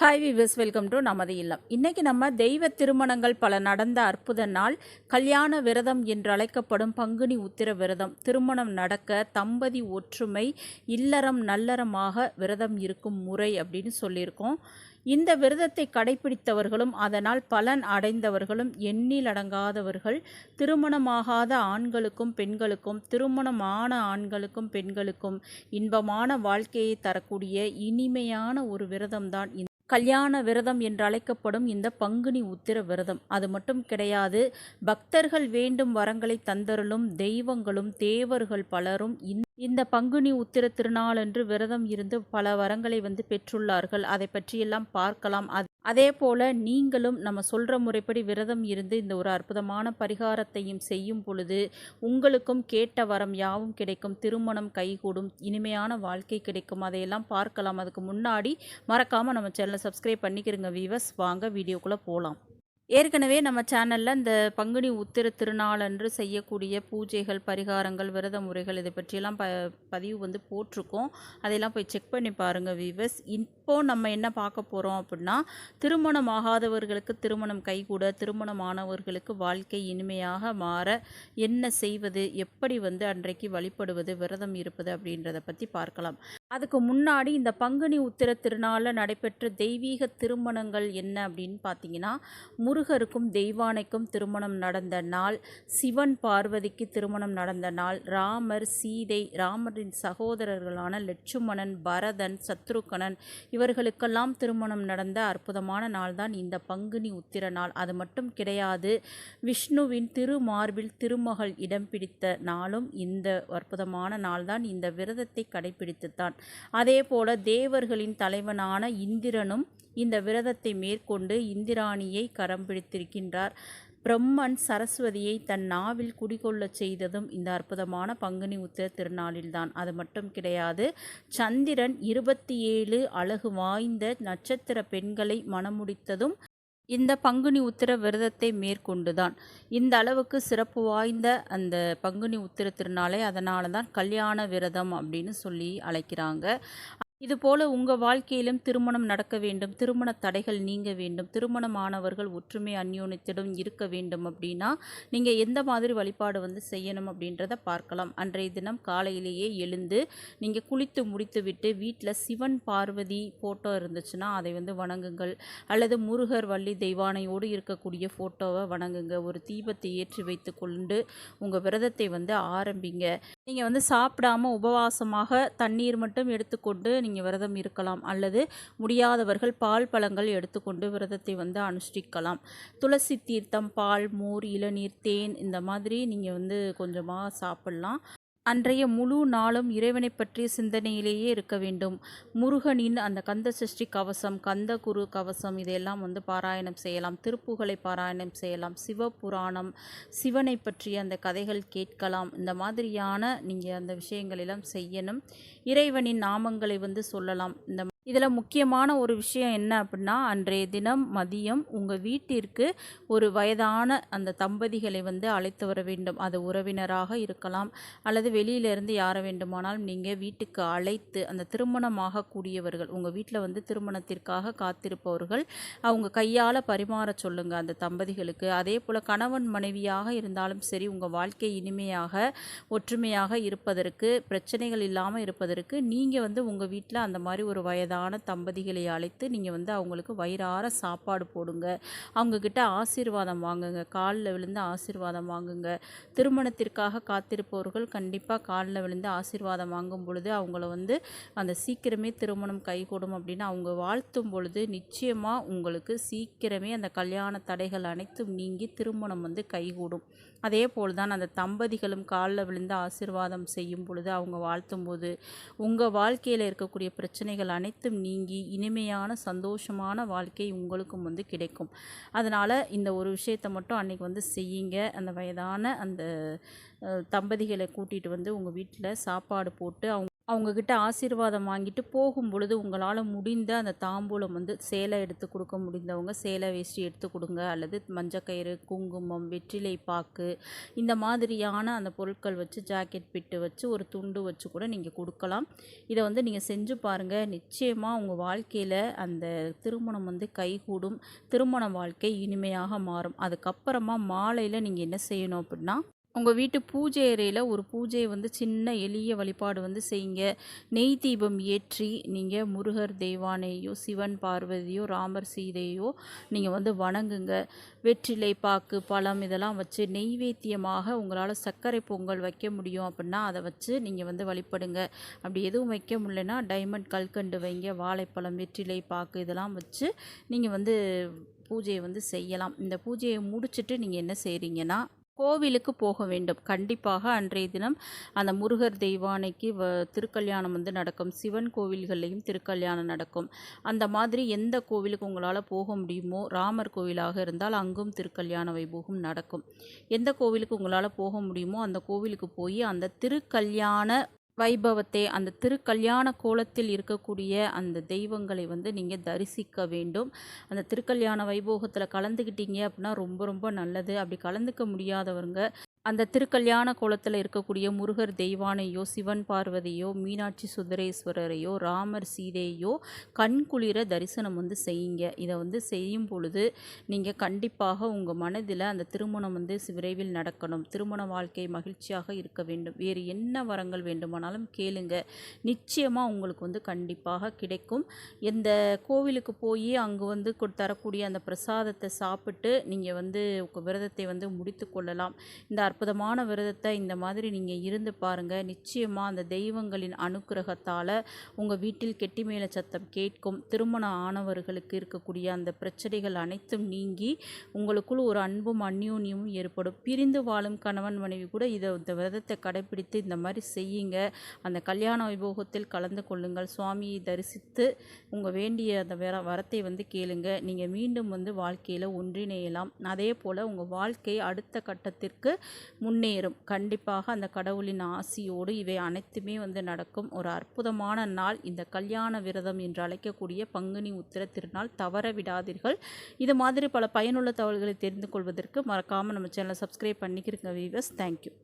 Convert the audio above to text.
Hi விவஸ் welcome to நமது இல்லம். இன்றைக்கி நம்ம தெய்வ திருமணங்கள் பல நடந்த அற்புத நாள் கல்யாண விரதம் என்று அழைக்கப்படும் பங்குனி உத்திர விரதம். திருமணம் நடக்க தம்பதி ஒற்றுமை இல்லறம் நல்லறமாக விரதம் இருக்கும் முறை அப்படின்னு சொல்லியிருக்கோம். இந்த விரதத்தை கடைபிடித்தவர்களும் அதனால் பலன் அடைந்தவர்களும் எண்ணில் அடங்காதவர்கள் திருமணமாகாத ஆண்களுக்கும் பெண்களுக்கும் திருமணமான ஆண்களுக்கும் பெண்களுக்கும் இன்பமான வாழ்க்கையை தரக்கூடிய இனிமையான ஒரு விரதம்தான் கல்யாண விரதம் என்று அழைக்கப்படும் இந்த பங்குனி உத்திர விரதம். அது மட்டும் கிடையாது பக்தர்கள் வேண்டும் வரங்களை தந்தருளும் தெய்வங்களும் தேவர்கள் பலரும் இந்த பங்குனி உத்திர திருநாளன்று விரதம் இருந்து பல வரங்களை வந்து பெற்றுள்ளார்கள். அதை பற்றியெல்லாம் பார்க்கலாம். அது அதே போல நீங்களும் நம்ம சொல்கிற முறைப்படி விரதம் இருந்து இந்த ஒரு அற்புதமான பரிகாரத்தையும் செய்யும் பொழுது உங்களுக்கும் கேட்ட வரம் யாவும் கிடைக்கும். திருமணம் கைகூடும். இனிமையான வாழ்க்கை கிடைக்கும். அதையெல்லாம் பார்க்கலாம். அதுக்கு முன்னாடி மறக்காமல் நம்ம சேனலை சப்ஸ்கிரைப் பண்ணிக்கிறோங்க வீவர்ஸ் வாங்க வீடியோக்குள்ளே போகலாம் ஏற்கனவே நம்ம சேனலில் இந்த பங்குனி உத்திர திருநாளன்று செய்யக்கூடிய பூஜைகள் பரிகாரங்கள் விரத முறைகள் இதை பற்றியெல்லாம் ப பதிவு வந்து போட்டிருக்கோம். அதையெல்லாம் போய் செக் பண்ணி பாருங்கள் வீவர்ஸ் இப்போ நம்ம என்ன பார்க்க போகிறோம் அப்படின்னா திருமணம் ஆகாதவர்களுக்கு திருமணம் கைகூட திருமணமானவர்களுக்கு வாழ்க்கை இனிமையாக மாற என்ன செய்வது எப்படி வந்து அன்றைக்கு வழிபடுவது விரதம் இருப்பது அப்படின்றத பற்றி பார்க்கலாம். அதுக்கு முன்னாடி இந்த பங்குனி உத்திர திருநாளில் நடைபெற்ற தெய்வீக திருமணங்கள் என்ன அப்படின்னு பார்த்தீங்கன்னா முருகருக்கும் தெய்வானைக்கும் திருமணம் நடந்த நாள் சிவன் பார்வதிக்கு திருமணம் நடந்த நாள் ராமர் சீதை ராமரின் சகோதரர்களான லட்சுமணன் பரதன் சத்ருகணன் இவர்களுக்கெல்லாம் திருமணம் நடந்த அற்புதமான நாள் தான் இந்த பங்குனி உத்திர நாள். அது மட்டும் கிடையாது விஷ்ணுவின் திருமார்பில் திருமகள் இடம் பிடித்த நாளும் இந்த அற்புதமான நாள்தான். இந்த விரதத்தை கடைபிடித்துத்தான். கொண்டான் அதேபோல தேவர்களின் தலைவனான இந்திரனும் இந்த விரதத்தை மேற்கொண்டு இந்திராணியை கரம் பிடித்திருக்கின்றார். பிரம்மன் சரஸ்வதியை தன் நாவில் குடிகொள்ளச் செய்ததும் இந்த அற்புதமான பங்குனி உத்திர திருநாளில்தான். அது மட்டும் கிடையாது சந்திரன் இருபத்தி ஏழு அழகு வாய்ந்த நட்சத்திர பெண்களை மணமுடித்ததும் இந்த பங்குனி உத்திர விரதத்தை மேற்கொண்டுதான். இந்த அளவுக்கு சிறப்பு வாய்ந்த அந்த பங்குனி உத்திர திருநாளை அதனால தான் கல்யாண விரதம் அப்படின்னு சொல்லி அழைக்கிறாங்க. இதுபோல உங்கள் வாழ்க்கையிலும் திருமணம் நடக்க வேண்டும் திருமண தடைகள் நீங்க வேண்டும் திருமணமானவர்கள் ஒற்றுமை அந்யோனித்திடம் இருக்க வேண்டும் அப்படின்னா நீங்கள் எந்த மாதிரி வழிபாடு வந்து செய்யணும் அப்படின்றத பார்க்கலாம். அன்றைய தினம் காலையிலேயே எழுந்து நீங்கள் குளித்து முடித்துவிட்டு வீட்டில் சிவன் பார்வதி ஃபோட்டோ இருந்துச்சுன்னா அதை வந்து வணங்குங்கள். அல்லது முருகர் வள்ளி தெய்வானையோடு இருக்கக்கூடிய ஃபோட்டோவை வணங்குங்க. ஒரு தீபத்தை ஏற்றி வைத்து கொண்டு உங்கள் விரதத்தை வந்து ஆரம்பிங்க. நீங்கள் வந்து சாப்பிடாம உபவாசமாக தண்ணீர் மட்டும் எடுத்துக்கொண்டு நீங்கள் விரதம் இருக்கலாம் அல்லது முடியாதவர்கள் பால் பழங்கள் எடுத்துக்கொண்டு விரதத்தை வந்து அனுஷ்டிக்கலாம். துளசி தீர்த்தம் பால் மோர் இளநீர் தேன் இந்த மாதிரி நீங்கள் வந்து கொஞ்சமாக சாப்பிட்லாம். அன்றைய முழு நாளும் இறைவனை பற்றிய சிந்தனையிலேயே இருக்க வேண்டும். முருகனின் அந்த கந்த சஷ்டி கவசம் கந்த குரு கவசம் இதையெல்லாம் வந்து பாராயணம் செய்யலாம். திருப்புகளை பாராயணம் செய்யலாம். சிவபுராணம் சிவனை பற்றிய அந்த கதைகள் கேட்கலாம். இந்த மாதிரியான நீங்கள் அந்த விஷயங்களெல்லாம் செய்யணும். இறைவனின் நாமங்களை வந்து சொல்லலாம். இந்த இதில் முக்கியமான ஒரு விஷயம் என்ன அப்படின்னா அன்றைய தினம் மதியம் உங்கள் வீட்டிற்கு ஒரு வயதான அந்த தம்பதிகளை வந்து அழைத்து வர வேண்டும். அது உறவினராக இருக்கலாம் அல்லது வெளியிலேருந்து யாரை வேண்டுமானாலும் நீங்கள் வீட்டுக்கு அழைத்து அந்த திருமணமாக கூடியவர்கள் உங்கள் வீட்டில் வந்து திருமணத்திற்காக காத்திருப்பவர்கள் அவங்க கையால் பரிமாற சொல்லுங்கள் அந்த தம்பதிகளுக்கு. அதே போல் கணவன் மனைவியாக இருந்தாலும் சரி உங்கள் வாழ்க்கை இனிமையாக ஒற்றுமையாக இருப்பதற்கு பிரச்சனைகள் இல்லாமல் இருப்பதற்கு நீங்கள் வந்து உங்கள் வீட்டில் அந்த மாதிரி ஒரு வயதான வயதான தம்பதிகளை அழைத்து நீங்கள் வந்து அவங்களுக்கு வயிறார சாப்பாடு போடுங்க. அவங்கக்கிட்ட ஆசீர்வாதம் வாங்குங்க. காலில் விழுந்து ஆசீர்வாதம் வாங்குங்க. திருமணத்திற்காக காத்திருப்பவர்கள் கண்டிப்பாக காலில் விழுந்து ஆசீர்வாதம் வாங்கும் பொழுது அவங்கள வந்து அந்த சீக்கிரமே திருமணம் கைகூடும் அப்படின்னு அவங்க வாழ்த்தும் பொழுது நிச்சயமாக உங்களுக்கு சீக்கிரமே அந்த கல்யாண தடைகள் அனைத்தும் நீங்கி திருமணம் வந்து கைகூடும். அதே போல் தான் அந்த தம்பதிகளும் காலில் விழுந்து ஆசிர்வாதம் செய்யும் பொழுது அவங்க வாழ்த்தும் போது உங்கள் வாழ்க்கையில் இருக்கக்கூடிய பிரச்சனைகள் அனைத்தும் நீங்கி இனிமையான சந்தோஷமான வாழ்க்கை உங்களுக்கும் வந்து கிடைக்கும். அதனால் இந்த ஒரு விஷயத்தை மட்டும் அன்றைக்கி வந்து செய்யுங்க. அந்த வயதான அந்த தம்பதிகளை கூட்டிகிட்டு வந்து உங்கள் வீட்டில் சாப்பாடு போட்டு அவங்க அவங்கக்கிட்ட ஆசீர்வாதம் வாங்கிட்டு போகும் பொழுது உங்களால் முடிந்த அந்த தாம்பூலம் வந்து சேலை எடுத்து கொடுக்க முடிந்தவங்க சேலை வேஷ்டி எடுத்து கொடுங்க அல்லது மஞ்சக்கயிறு குங்குமம் வெற்றிலை பாக்கு இந்த மாதிரியான அந்த பொருட்கள் வச்சு ஜாக்கெட் பிட்டு வச்சு ஒரு துண்டு வச்சு கூட நீங்கள் கொடுக்கலாம். இதை வந்து நீங்கள் செஞ்சு பாருங்கள் நிச்சயமாக உங்கள் வாழ்க்கையில் அந்த திருமணம் வந்து கைகூடும். திருமண வாழ்க்கை இனிமையாக மாறும். அதுக்கப்புறமா மாலையில் நீங்கள் என்ன செய்யணும் அப்படின்னா உங்கள் வீட்டு பூஜை அறையில் ஒரு பூஜையை வந்து சின்ன எளிய வழிபாடு வந்து செய்யுங்க. நெய் தீபம் ஏற்றி நீங்கள் முருகர் தெய்வானையோ சிவன் பார்வதியோ ராமர் சீதையோ நீங்கள் வந்து வணங்குங்க. வெற்றிலை பாக்கு பழம் இதெல்லாம் வச்சு நெய்வேத்தியமாக உங்களால் சர்க்கரை பொங்கல் வைக்க முடியும் அப்படின்னா அதை வச்சு நீங்கள் வந்து வழிபடுங்க. அப்படி எதுவும் வைக்க முடியலன்னா டைமண்ட் கல்கண்டு வைங்க வாழைப்பழம் வெற்றிலை பாக்கு இதெல்லாம் வச்சு நீங்கள் வந்து பூஜையை வந்து செய்யலாம். இந்த பூஜையை முடிச்சுட்டு நீங்கள் என்ன செய்கிறீங்கன்னா கோவிலுக்கு போக வேண்டும். கண்டிப்பாக அன்றைய தினம் அந்த முருகர் தெய்வானைக்கு வ திருக்கல்யாணம் வந்து நடக்கும். சிவன் கோவில்கள்லையும் திருக்கல்யாணம் நடக்கும். அந்த மாதிரி எந்த கோவிலுக்கு உங்களால் போக முடியுமோ ராமர் கோவிலாக இருந்தால் அங்கும் திருக்கல்யாண வைபோகம் நடக்கும். எந்த கோவிலுக்கு உங்களால் போக முடியுமோ அந்த கோவிலுக்கு போய் அந்த திருக்கல்யாண வைபவத்தை அந்த திருக்கல்யாண கோலத்தில் இருக்கக்கூடிய அந்த தெய்வங்களை வந்து நீங்கள் தரிசிக்க வேண்டும். அந்த திருக்கல்யாண வைபோகத்தில் கலந்துக்கிட்டீங்க அப்படின்னா ரொம்ப ரொம்ப நல்லது. அப்படி கலந்துக்க முடியாதவங்க அந்த திருக்கல்யாண கோலத்தில் இருக்கக்கூடிய முருகர் தெய்வானையோ சிவன் பார்வதியோ மீனாட்சி சுந்தரேஸ்வரரையோ ராமர் சீதையோ கண்குளிர தரிசனம் வந்து செய்யுங்க. இதை வந்து செய்யும் பொழுது நீங்கள் கண்டிப்பாக உங்கள் மனதில் அந்த திருமணம் வந்து விரைவில் நடக்கணும். திருமண வாழ்க்கை மகிழ்ச்சியாக இருக்க வேண்டும். வேறு என்ன வரங்கள் வேண்டுமானாலும் கேளுங்க. நிச்சயமாக உங்களுக்கு வந்து கண்டிப்பாக கிடைக்கும். இந்த கோவிலுக்கு போய் அங்கே வந்து தரக்கூடிய அந்த பிரசாதத்தை சாப்பிட்டு நீங்கள் வந்து விரதத்தை வந்து முடித்து கொள்ளலாம். இந்த அற்புதமான விரதத்தை இந்த மாதிரி நீங்கள் இருந்து பாருங்கள் நிச்சயமாக அந்த தெய்வங்களின் அனுக்கிரகத்தால் உங்கள் வீட்டில் கெட்டிமேல சத்தம் கேட்கும். திருமணம் ஆனவர்களுக்கு இருக்கக்கூடிய அந்த பிரச்சனைகள் அனைத்தும் நீங்கி உங்களுக்குள் ஒரு அன்பும் அந்யோன்யமும் ஏற்படும். பிரிந்து வாழும் கணவன் மனைவி கூட இதை இந்த விரதத்தை கடைப்பிடித்து இந்த மாதிரி செய்யுங்க. அந்த கல்யாண வைபோகத்தில் கலந்து கொள்ளுங்கள். சுவாமியை தரிசித்து உங்கள் வேண்டிய அந்த வர வரத்தை வந்து கேளுங்க. நீங்கள் மீண்டும் வந்து வாழ்க்கையில் ஒன்றிணையலாம். அதே போல் உங்கள் வாழ்க்கை அடுத்த கட்டத்திற்கு முன்னேறும். கண்டிப்பாக அந்த கடவுளின் ஆசியோடு இவை அனைத்துமே வந்து நடக்கும். ஒரு அற்புதமான நாள். இந்த கல்யாண விரதம் என்று அழைக்கக்கூடிய பங்குனி உத்திர திருநாள். தவற விடாதீர்கள். இது மாதிரி பல பயனுள்ள தகவல்களை தெரிந்து கொள்வதற்கு மறக்காமல் நம்ம சேனலை சப்ஸ்கிரைப் பண்ணிக்கிறங்க வீவர்ஸ் தேங்க்யூ